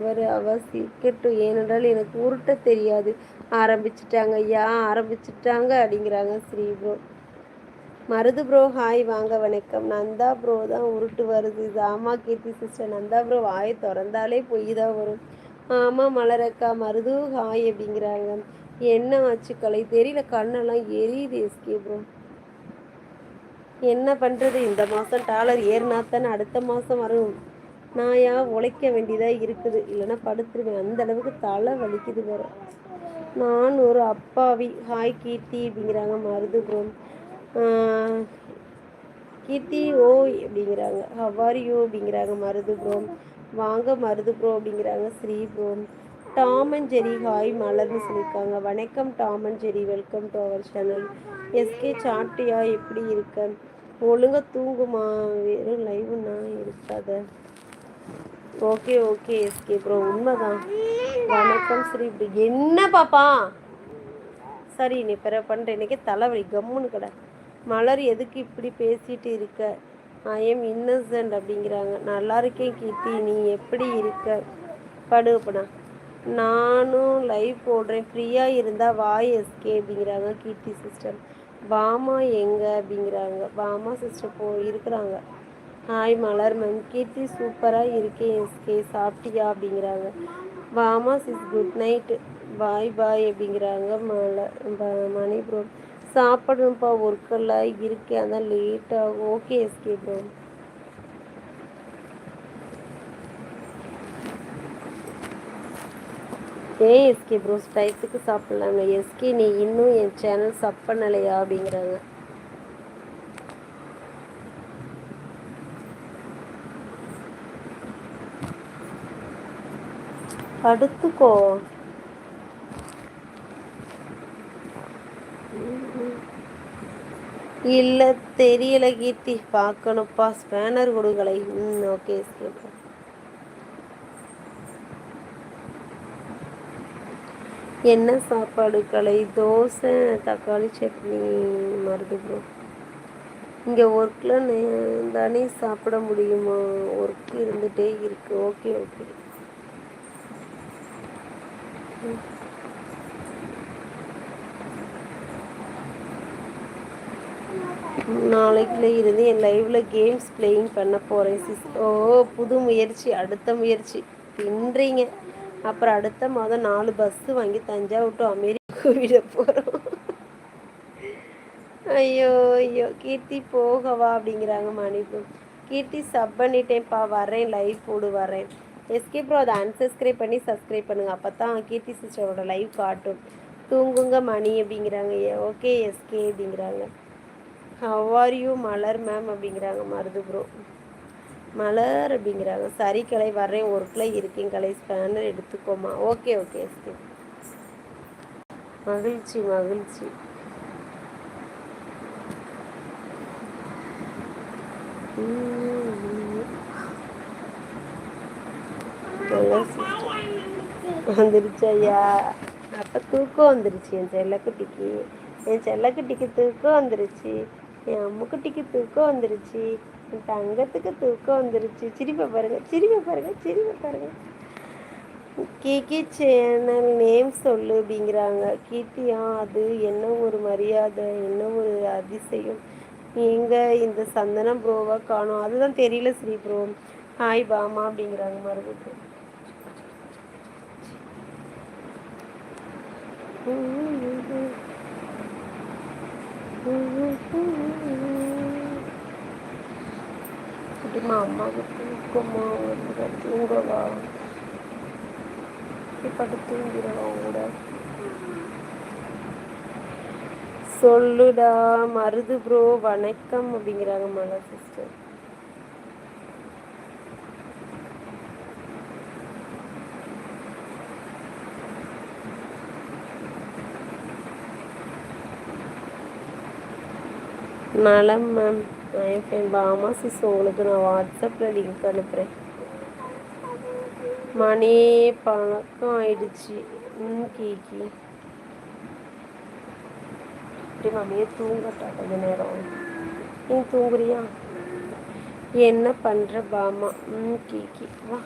அவர் அவ ஏனென்றால் எனக்கு உருட்ட தெரியாது. ஆரம்பிச்சிட்டாங்க ஐயா ஆரம்பிச்சிட்டாங்க அப்படிங்கிறாங்க Sri bro. Marudhu bro hi வாங்க வணக்கம். நந்தா ப்ரோ தான் உருட்டு வருது. இது ஆமாம் கீர்த்தி சிஸ்டர். நந்தா ப்ரோ வாயை திறந்தாலே பொய் தான் வரும். ஆமாம் மலரக்கா மருது ஹாய் அப்படிங்கிறாங்க. என்ன ஆச்சு கலை? தெரியல. கண்ணெல்லாம் எரியுது எஸ்கே ப்ரோ. என்ன பண்ணுறது இந்த மாதம் டாலர் ஏறினா தானே அடுத்த மாதம் வரும். நான் யா உழைக்க வேண்டியதாக இருக்குது. இல்லைன்னா படுத்துருவேன். அந்த அளவுக்கு தலை வலிக்குது வேற. நான் ஒரு அப்பாவி. ஹாய் கீர்த்தி அப்படிங்கிறாங்க. மருது ப்ரோ கீர்த்தி ஓ அப்படிங்கிறாங்க. ஹவாரி யூ அப்படிங்கிறாங்க. மருது ப்ரோ வாங்க மருது ப்ரோ அப்படிங்கிறாங்க. Sri bro Tom and Jerry hi மலர்னு சொல்லியிருக்காங்க. வணக்கம் Tom and Jerry. Welcome to our channel SK சாட்டியா எப்படி இருக்க? ஒழுங்காக தூங்குமா? வெறும் லைவ்னா இருக்காத. ஓகே ஓகே எஸ்கே ப்ரோ உண்மைதான். வணக்கம் ஸ்ரீ என்ன பாப்பா? சரி நீ பிற பண்ணுற இன்னைக்கு தலைவலி. கம்முன்னு கடை. மலர் எதுக்கு இப்படி பேசிட்டு இருக்க? ஐ எம் இன்னசென்ட் அப்படிங்கிறாங்க. நல்லா இருக்கேன் கீர்த்தி. நீ எப்படி இருக்க? படுப்பண்ணா நானும் லைவ் போடுறேன் ஃப்ரீயாக இருந்தால் வாய் எஸ்கே அப்படிங்கிறாங்க கீர்த்தி சிஸ்டர் பாமா எங்கே அப்படிங்கிறாங்க. பாமா சிஸ்டர் போ இருக்கிறாங்க. ஹாய் மலர் மேம் கீர்த்தி சூப்பராக இருக்கேன் எஸ்கே சாப்பிட்டியா? அப்படிங்கிறாங்க. வாமாஸ் sis good night bye bye அப்படிங்கிறாங்க. மலர் மணி ப்ரோ சாப்பிடணும்ப்பா ஒர்க்கெல்லாம் இருக்கேன் அதான் லேட் ஆகும். ஓகே எஸ்கே ப்ரோ ஏன் எஸ்கே ப்ரோ டயத்துக்கு சாப்பிட்லாங்க எஸ்கே நீ இன்னும் என் சேனல் சப் பண்ணலையா? அப்படிங்கிறாங்க. படுத்துக்கோ. இல்லை தெரியல கீர்த்தி. பார்க்கணும்ப்பா. ஸ்பேனர் கொடுக்கலை. ம் ஓகே ஸ்கேப்பா என்ன சாப்பாடு கலை தோசை தக்காளி சட்னி மருது ப்ரோ இங்கே ஒர்க்கில் தானே சாப்பிட முடியுமா? ஒர்க் இருந்துகிட்டே இருக்குது ஓகே ஓகே. நாளைக்குல இருந்து என் லைவில் கேம்ஸ் பிளேயிங் பண்ண போகிறேன் சிஸ் ஓ புது முயற்சி அடுத்த முயற்சி. பின்றீங்க அப்புறம் அடுத்த மாதம் நாலு பஸ்ஸு வாங்கி தஞ்சாவூர் டு அமெரிக்கா விட போகிறோம் ஐயோ ஐயோ. கீர்த்தி போகவா அப்படிங்கிறாங்க மணிப்பு கீர்த்தி சப் பண்ணிட்டேன்ப்பா. வரேன் லைவ் போடு வரேன். எஸ்கே ப்ரோ அதை அன்சப்ஸ்கிரைப் பண்ணி சப்ஸ்கிரைப் பண்ணுங்கள் அப்போ தான் கீர்த்தி சிஸ்டரோட லைவ் காட்டும். தூங்குங்க மணி அப்படிங்கிறாங்க. ஓகே எஸ்கே அப்படிங்கிறாங்க. How are you Malar ma'am அப்படிங்கிறாங்க. மருது ப்ரோ மலர் அப்படிங்கிறாங்க. சரி கலை வர்றேன். ஒர்க்கில் இருக்கேன் கலை ஸ்பேனர் எடுத்துக்கோமா. ஓகே ஓகே எஸ்கே மகிழ்ச்சி மகிழ்ச்சி. வந்துருச்சு ஐயா அப்போ தூக்கம் வந்துருச்சு. என் செல்லக்குட்டிக்கு. என் செல்லக்குட்டிக்கு தூக்கம் வந்துருச்சு. என் அம்முக்குட்டிக்கு தூக்கம் வந்துருச்சு. என் தங்கத்துக்கு தூக்கம் வந்துருச்சு. சிரிப்பை பாருங்க. சிரிப்பை பாருங்க. சிரிப்பை பாருங்கள் கீக்கி சேனல் நேம் சொல்லு அப்படிங்கிறாங்க. கீர்த்தியா அது என்ன ஒரு மரியாதை? என்ன ஒரு அதிசயம்? எங்கே இந்த சந்தனம் ப்ரோவாக காணும். அதுதான் தெரியல ஸ்ரீ ப்ரோ. ஹாய் பாமா அப்படிங்கிறாங்க மறுபடியும் குட்டிமா அம்மாவுக்கு தூக்கமா வருது தூங்கவா? பட்டு தூங்கிடவா கூட? சொல்லுடா மருது ப்ரோ வணக்கம் அப்படிங்கிறாங்க மலர் சிஸ்டர் நலம் மேம் என் ஃப்ரெண்ட் பாமா சிஸ் உங்களுக்கு நான் வாட்ஸ்அப்பில் லிங்க் அனுப்புகிறேன் மணி பழக்கம் ஆயிடுச்சு ம் கீக்கி அப்படி மம்மியே தூங்கட்டா கொஞ்ச நேரம் நீ தூங்குறியா என்ன பண்ணுற பாமா ம் கீக்கி வா